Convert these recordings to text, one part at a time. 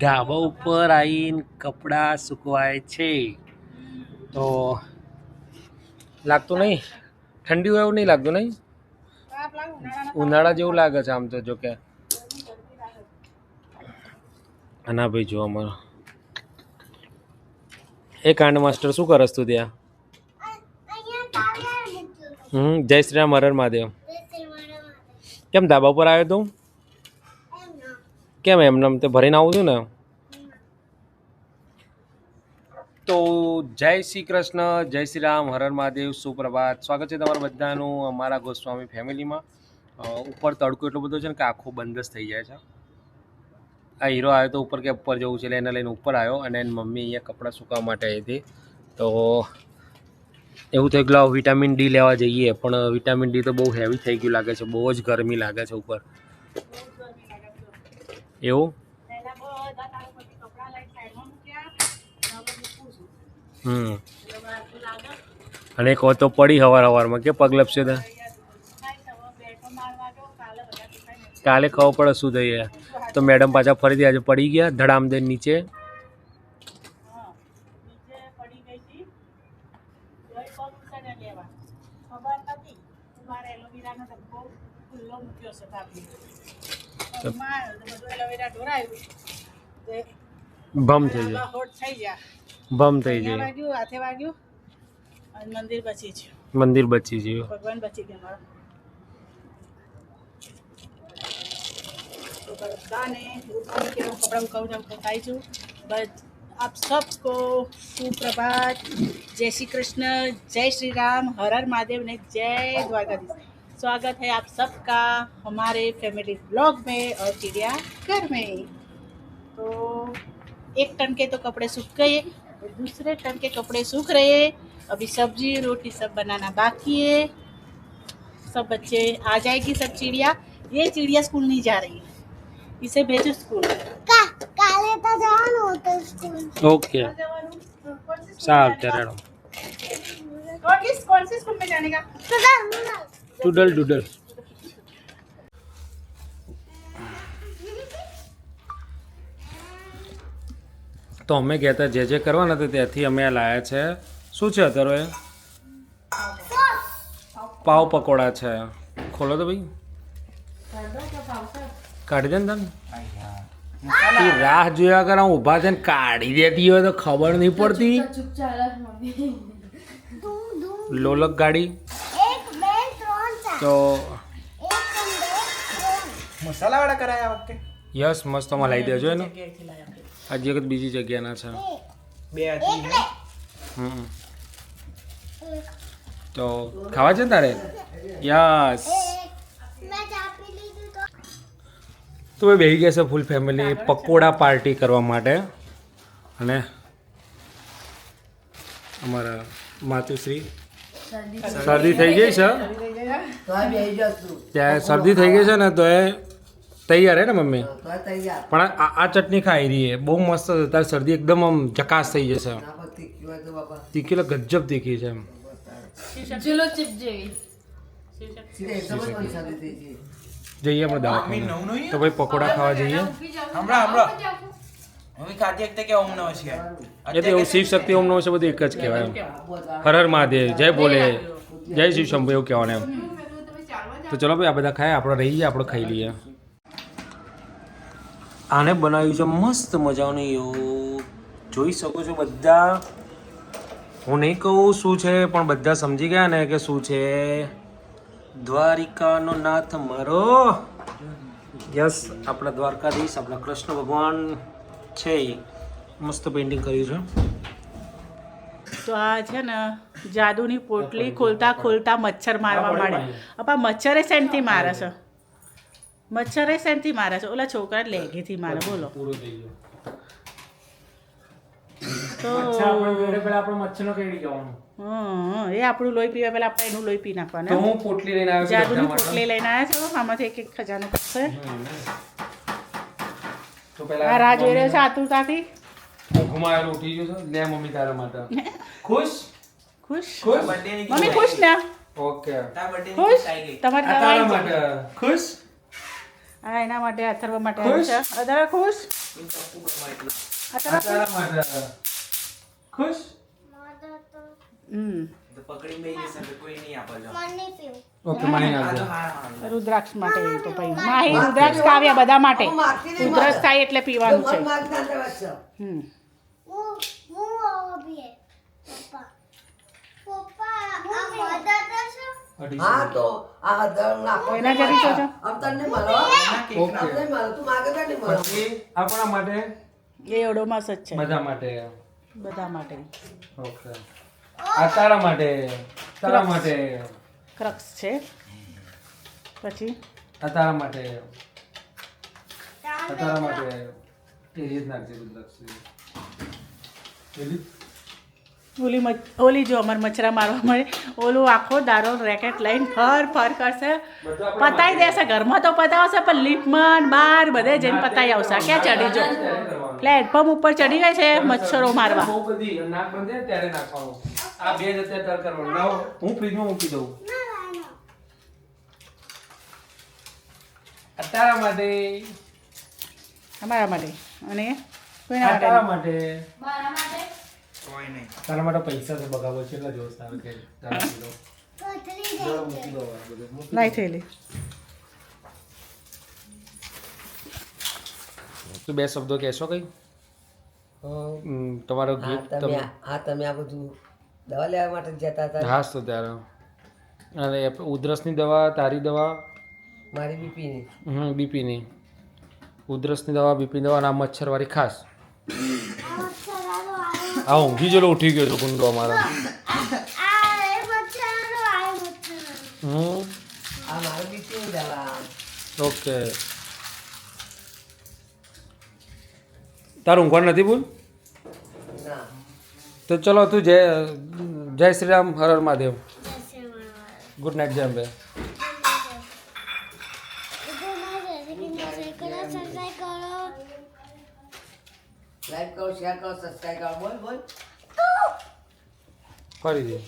ઢાબા ઉપર આવીને કપડાં સુકવાય છે. તો લાગતું નહીં? ઠંડી હોય એવું નહીં લાગતું નહીં? ઉનાળા જેવું લાગે છે આમ તો જો કે. અને ભાઈ જો અમારો. એ કાંડ માસ્ટર શું કરસ તું ત્યાં? હમ જય શ્રી રામ હરણ મહાદેવ. કેમ ધાબા ઉપર આવ્યો તું? કેમ એમને એમ તે ભરીને આવું છું ને. તો જય શ્રી કૃષ્ણ, જય શ્રી રામ હરર મહાદેવ, સુપ્રભાત. સ્વાગત છે તમારા બધાનું અમારા ગોસ્વામી ફેમિલીમાં. ઉપર તડકો એટલો બધો છે ને કે આખો બંધ જ થઈ જાય છે. આ હીરો આવ્યો તો ઉપર કે ઉપર જવું છે એટલે એને લઈને ઉપર આવ્યો અને એની મમ્મી અહીંયા કપડાં સુકાવવા માટે આવી હતી. તો એવું થયું કે વિટામિન ડી લેવા જઈએ, પણ વિટામિન ડી તો બહુ હેવી થઈ ગયું લાગે છે, બહુ જ ગરમી લાગે છે ઉપર. એવું? હમ. અને કહો તો પડી હવાર હવારમાં કે પગ લપશે તો? કાલે ખબર પડે શું થઈએ તો મેડમ પાછા ફરીથી આજે પડી ગયા, ધડામ દે નીચે. ભમ થઈ જાય ભમ થઈ જાય વાગ્યું હાથે વાગ્યું અને મંદિર બચી છે મંદિર બચી ગયું ભગવાન બચી ગયા મારો તો બધાને ઉઠાડી કે હું કપડાં ઉકાવું જાઉં ખાઈ છું બસ આપ સબકો સુપ્રભાત जय श्री कृष्ण जय श्री राम हर हर महादेव ने जय द्वारकाधीश स्वागत है आप सबका हमारे फैमिली ब्लॉग में और चिड़िया घर में। तो एक टन के तो कपड़े सूख गए और दूसरे टन के कपड़े सूख रहे। अभी सब्ज़ी रोटी सब बनाना बाकी है। सब बच्चे आ जाएगी सब चिड़िया। ये चिड़िया स्कूल नहीं जा रही इसे भेजो स्कूल। का, काले तो जवान स्कूल। ओके। तो कौन स्कूल में जाने का? ડુડલ ડુડલ તો અમે કહેતા જે જે કરવાના હતા ત્યાંથી અમે આ લાયા છે. શું છે અત્યારે? પાવ પકોડા છે. ખોલો તો ભાઈ. કાઢી દે ને તને એ રાહ જોયા કર હું ઊભા થઈને કાઢી દેતી હોય તો ખબર નહીં પડતી. લોલક ગાડી. તો એક મસાલા વાળા કરાયા વખતે? યસ મસ્તમાં લાવી દેજો ને આજે વખત બીજી જગ્યાના છે. બે હતી? હમ તો ખાવા છે ને તારે? યસ. મેં ચા પી તો. તો ભાઈ બેસી ગયા છે ફૂલ ફેમિલી પકોડા પાર્ટી કરવા માટે. અને અમારા માતુશ્રી શરદી થઈ ગઈ છે? ત્યાં શરદી થઈ ગઈ છે ને તો એ તૈયાર હે ને મમ્મી? પણ આ ચટણી ખાઈ રહી બહુ મસ્ત તારી શરદી એકદમ આમ જકાસ થઈ જશે. તીખી એટલે ગજબ તીખી છે એમ. જઈએ આપણે દવાખાને. તો ભાઈ પકોડા ખાવા જઈએ. હમણાં હમણાં. એ તો એવું શિવ શક્તિ ઓમ નમઃ છે બધું એક જ કહેવાય એમ. હર હર મહાદેવ જય બોલે જય શિવ શંભુ એવું કહેવાનું એમ. તો ચલો ભાઈ આ બધા ખાય આપણે રહી જાય આપણે ખાઈ લઈએ. આને બનાવ્યું છે મસ્ત મજાનું એવું. જોઈ શકો છો બધા. હું નહીં કહું શું છે પણ બધા સમજી ગયા ને કે શું છે. દ્વારિકાનો નાથ મારો. યસ આપણા દ્વારકાધીશ આપણા કૃષ્ણ ભગવાન. છે એ. મસ્ત પેઇન્ટિંગ કર્યું છે. તો આ છે ને જાદુની પોટલી ખોલતા ખોલતા મચ્છર મારવા માંડે અપા મચ્છરે સેન્ટથી મારે છે. મચ્છરે સેન્ટથી મારે છે? ઓલા છોકરા લેગીથી મારે બોલો. તો આપણે મચ્છરનો કેડી જવાનું એ આપણું લોહી પીવા પહેલાં આપણે એનું લોહી પી નાખવાનું. હું પોટલી લઈને આવ્યો જાદુની પોટલી લઈને આવ્યા છો? આમાંથી એક એક ખજાનો કરશે તો પેલા રાહ જોઈ રહ્યો છે આતુરતાથી ઘુમાયેલો ઉઠી ગયો છે. લે મમ્મી તારા માટે. ખુશ? ખુશ? ખુશ? મમ્મી ખુશ ને? ઓકે. ખુશ? તમારી તારા માટે. ખુશ? હા એના માટે અથર્વ માટે ખુશ? છે. અથર્વ ખુશ? અથર્વ માટે. ખુશ? હમ. તો પકડી કોઈ નહીં ઓકે મને રુદ્રાક્ષ માટે તો ભાઈ માહી રુદ્રાક્ષ કાવ્યા બધા માટે. ઉધરસ થાય એટલે પીવાનું છે. હમ. હું હું આવો બી પપ્પા. પપ્પા આ મદદ છે હા તો આ હજાર નાખો. એના જરી તો આમ તને મળો ઓકે. મળો તું માગે તો મળો. પછી માટે એ ઓડોમાસ જ છે. બધા માટે. બધા માટે. ઓકે. આ તારા માટે તારા માટે. ક્રક્સ છે. પછી? આ તારા માટે. આ તારા માટે એ રીત નાખજે પેલી? ઓલી મચ ઓલી જો અમારે મચ્છરા મારવા મળે. ઓલું આખો દારો રેકેટ લઈને ફર ફર કરશે. પતાઈ દેશે ઘરમાં તો પતાવશે પણ લીફમાં બાર બધે જઈને પતાઈ આવશે. ક્યાં ચડી જો? પ્લેટફોર્મ ઉપર ચડી ગઈ છે મચ્છરો મારવા. આ બે જ અત્યારે તર કરવાનું. લાવો હું ફ્રીજમાં મૂકી દઉં. આ માટે અમારા માટે. અને કોઈના માટે મારા માટે? કોઈ નહીં. તારા માટે પૈસા છે બગાવો છે એટલે જોશ તારે કે તારા કિલો મૂકી દો બધું. લાઈ થયેલી તું બે શબ્દો કહેશો કઈ? તમારો ગિફ્ટ તમે આ- હા તમે આ બધું દવા લેવા માટે જતા હતા? હા તો ત્યારે. અને ઉધરસની દવા તારી દવા? મારી બીપીની. હમ બીપીની. ઉધરસની દવા બીપીની દવા અને આ મચ્છરવાળી ખાસ. આ ઊંઘી જેલો ઉઠી ગયો હતો ગુંડો અમારો. હમ. આ મારી બીપીની દવા. ઓકે. તારું ઊંઘવાનું નથી બોલ ના તો ચલો તું જય જય શ્રી રામ હર હર મહાદેવ ગુડ નાઇટ જય અંબે લાઈક કરો શેર કરો સબસ્ક્રાઈબ કરો બોલ બોલ ફરી દે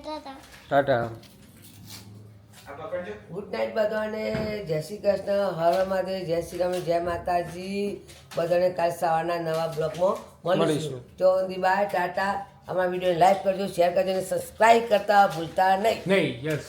ટાટા આ પકડજો ગુડ નાઇટ બધાને. જય શ્રી કૃષ્ણ. હર મહાદેવ. જય શ્રી રામ. જય માતાજી. બધાને કાલ સવારના નવા બ્લોગમાં મળીશું. મળીશું. તો દી બાય ટાટા. અમારા વીડિયો લાઈક કરજો શેર કરજો અને સબસ્ક્રાઈબ કરતા ભૂલતા નહીં. નહીં યસ.